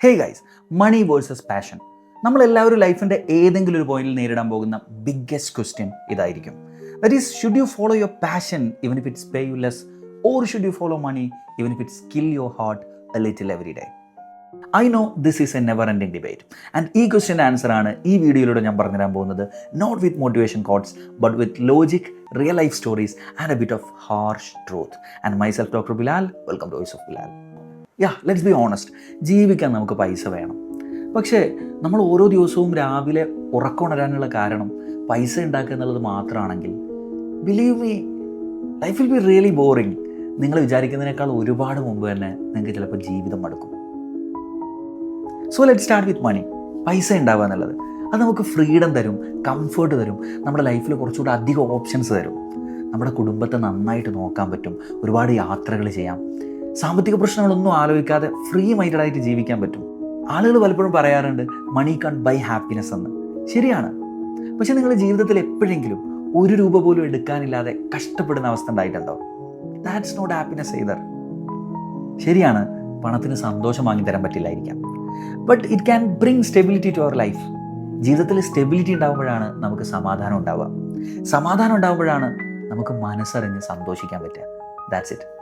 Hey guys money versus passion നമ്മളെല്ലാവരും ലൈഫിന്റെ ഏതെങ്കിലും ഒരു പോയിന്റിൽ നേരിടാൻ പോകുന്ന ബിഗ്ഗസ്റ്റ് ക്വസ്റ്റ്യൻ ഇതായിരിക്കും. That is should you follow your passion even if it's pay you less or should you follow money even if it's kill your heart a little every day I know this is a never ending debate and ഈ ക്വസ്റ്റ്യന്റെ answer ആണ് ഈ വീഡിയോയിലൂടെ ഞാൻ പറഞ്ഞു തരാൻ പോകുന്നത്. Not with motivation quotes but with logic real life stories and a bit of harsh truth and myself doctor Bilal welcome to voice of Bilal yeah let's be honest ജീവിക്കാൻ നമുക്ക് പൈസ വേണം. പക്ഷേ നമ്മൾ ഓരോ ദിവസവും രാവിലെ ഉറക്കമുണരാനുള്ള കാരണം പൈസ ഉണ്ടാക്കുക എന്നുള്ളത് മാത്രമാണെങ്കിൽ believe me life will be really boring നിങ്ങൾ വിചാരിക്കുന്നതിനേക്കാൾ ഒരുപാട് മുമ്പ് തന്നെ നിങ്ങൾക്ക് ചിലപ്പോൾ ജീവിതം മടുക്കും. So let start with money പൈസ ഉണ്ടാവുക എന്നുള്ളത്. അത് നമുക്ക് ഫ്രീഡം തരും കംഫർട്ട് തരും. നമ്മുടെ ലൈഫിൽ കുറച്ചുകൂടെ അധികം ഓപ്ഷൻസ് തരും. നമ്മുടെ കുടുംബത്തെ നന്നായിട്ട് നോക്കാൻ പറ്റും. ഒരുപാട് യാത്രകൾ ചെയ്യാം. സാമ്പത്തിക പ്രശ്നങ്ങളൊന്നും ആലോചിക്കാതെ ഫ്രീ മൈൻഡഡ് ആയിട്ട് ജീവിക്കാൻ പറ്റും. ആളുകൾ പലപ്പോഴും പറയാറുണ്ട് മണി കാൺ ബൈ ഹാപ്പിനെസ് എന്ന്. ശരിയാണ്. പക്ഷെ നിങ്ങൾ ജീവിതത്തിൽ എപ്പോഴെങ്കിലും ഒരു രൂപ പോലും എടുക്കാനില്ലാതെ കഷ്ടപ്പെടുന്ന അവസ്ഥ ഉണ്ടായിട്ടുണ്ടോ? ദാറ്റ്സ് നോട്ട് ഹാപ്പിനെസ് ഇതർ ശരിയാണ് പണത്തിന് സന്തോഷം വാങ്ങി തരാൻ പറ്റില്ലായിരിക്കാം. But it can bring stability to our life ജീവിതത്തിൽ സ്റ്റെബിലിറ്റി ഉണ്ടാകുമ്പോഴാണ് നമുക്ക് സമാധാനം ഉണ്ടാവുക. സമാധാനം ഉണ്ടാകുമ്പോഴാണ് നമുക്ക് മനസ്സറിഞ്ഞ് സന്തോഷിക്കാൻ പറ്റുക. ദാറ്റ്സ് ഇറ്റ്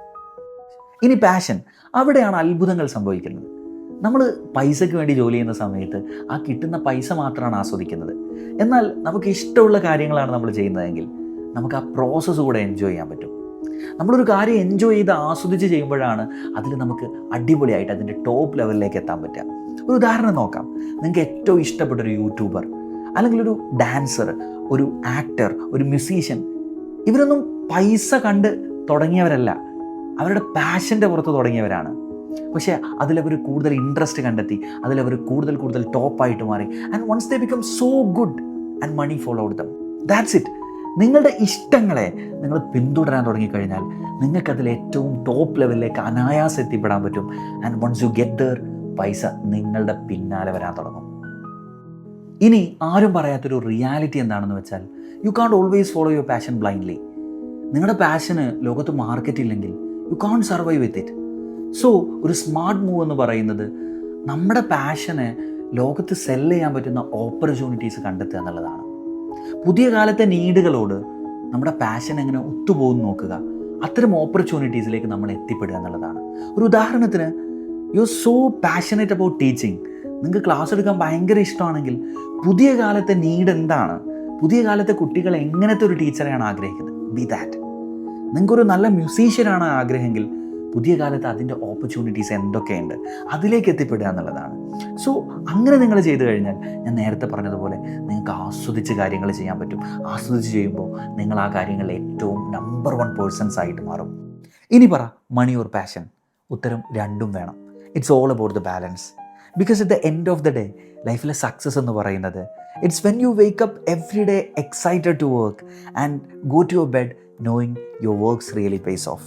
ഇനി പാഷൻ അവിടെയാണ് അത്ഭുതങ്ങൾ സംഭവിക്കുന്നത്. നമ്മൾ പൈസയ്ക്ക് വേണ്ടി ജോലി ചെയ്യുന്ന സമയത്ത് ആ കിട്ടുന്ന പൈസ മാത്രമാണ് ആസ്വദിക്കുന്നത്. എന്നാൽ നമുക്ക് ഇഷ്ടമുള്ള കാര്യങ്ങളാണ് നമ്മൾ ചെയ്യുന്നതെങ്കിൽ നമുക്ക് ആ പ്രോസസ്സ് കൂടെ എൻജോയ് ചെയ്യാൻ പറ്റും. നമ്മളൊരു കാര്യം എൻജോയ് ചെയ്ത് ആസ്വദിച്ച് ചെയ്യുമ്പോഴാണ് അതിൽ നമുക്ക് അടിപൊളിയായിട്ട് അതിന്റെ ടോപ്പ് ലെവലിലേക്ക് എത്താൻ പറ്റുക. ഒരു ഉദാഹരണം നോക്കാം. നിങ്ങൾക്ക് ഏറ്റവും ഇഷ്ടപ്പെട്ട ഒരു യൂട്യൂബർ അല്ലെങ്കിൽ ഒരു ഡാൻസർ ഒരു ആക്ടർ ഒരു മ്യൂസീഷ്യൻ ഇവരൊന്നും പൈസ കണ്ട് തുടങ്ങിയവരല്ല. അവരുടെ പാഷന്റെ പുറത്ത് തുടങ്ങിയവരാണ്. പക്ഷേ അതിലവർ കൂടുതൽ ഇൻട്രസ്റ്റ് കണ്ടെത്തി അതിലവർ കൂടുതൽ കൂടുതൽ ടോപ്പായിട്ട് മാറി. And once they become so good and money follow them that's it നിങ്ങളുടെ ഇഷ്ടങ്ങളെ നിങ്ങൾ പിന്തുടരാൻ തുടങ്ങിക്കഴിഞ്ഞാൽ നിങ്ങൾക്കതിൽ ഏറ്റവും ടോപ്പ് ലെവലിലേക്ക് അനായാസം എത്തിപ്പെടാൻ പറ്റും. And once you get there പൈസ നിങ്ങളുടെ പിന്നാലെ വരാൻ തുടങ്ങും. ഇനി ആരും പറയാത്തൊരു റിയാലിറ്റി എന്താണെന്ന് വെച്ചാൽ you can't always follow your passion blindly നിങ്ങളുടെ പാഷന് ലോകത്ത് മാർക്കറ്റ് ഇല്ലെങ്കിൽ you can't survive with it so ഒരു സ്മാർട്ട് മൂവ് എന്ന് പറയുന്നത് നമ്മുടെ പാഷനെ ലോകത്ത് സെല്ല് ചെയ്യാൻ പറ്റുന്ന ഓപ്പർച്യൂണിറ്റീസ് കണ്ടെത്തുക എന്നുള്ളതാണ്. പുതിയ കാലത്തെ നീഡുകളോട് നമ്മുടെ പാഷൻ എങ്ങനെ ഒത്തുപോകുന്നു നോക്കുക. അത്തരം ഓപ്പർച്യൂണിറ്റീസിലേക്ക് നമ്മൾ എത്തിപ്പെടുക എന്നുള്ളതാണ്. ഒരു ഉദാഹരണത്തിന് you are so passionate about teaching നിങ്ങൾക്ക് ക്ലാസ് എടുക്കാൻ ഭയങ്കര ഇഷ്ടമാണെങ്കിൽ പുതിയ കാലത്തെ നീഡ് എന്താണ്? പുതിയ കാലത്തെ കുട്ടികൾ എങ്ങനത്തെ ഒരു ടീച്ചറെയാണ് ആഗ്രഹിക്കുന്നത്? ബി ദാറ്റ് നിങ്ങൾക്കൊരു നല്ല മ്യൂസീഷ്യനാണ് ആഗ്രഹമെങ്കിൽ പുതിയ കാലത്ത് അതിന്റെ ഓപ്പർച്യൂണിറ്റീസ് എന്തൊക്കെയുണ്ട്? അതിലേക്ക് എത്തിപ്പെടുക എന്നുള്ളതാണ്. സോ അങ്ങനെ നിങ്ങൾ ചെയ്തു കഴിഞ്ഞാൽ ഞാൻ നേരത്തെ പറഞ്ഞതുപോലെ നിങ്ങൾക്ക് ആസ്വദിച്ച് കാര്യങ്ങൾ ചെയ്യാൻ പറ്റും. ആസ്വദിച്ച് ചെയ്യുമ്പോൾ നിങ്ങൾ ആ കാര്യങ്ങളിൽ ഏറ്റവും നമ്പർ വൺ പേഴ്സൺസ് ആയിട്ട് മാറും. ഇനി പറ മണി ഓർ പാഷൻ ഉത്തരം രണ്ടും വേണം. It's all about the balance because at the end of the day ലൈഫിലെ സക്സസ് എന്ന് പറയുന്നത് It's when you wake up every day excited to work and go to your bed knowing your works really pays off.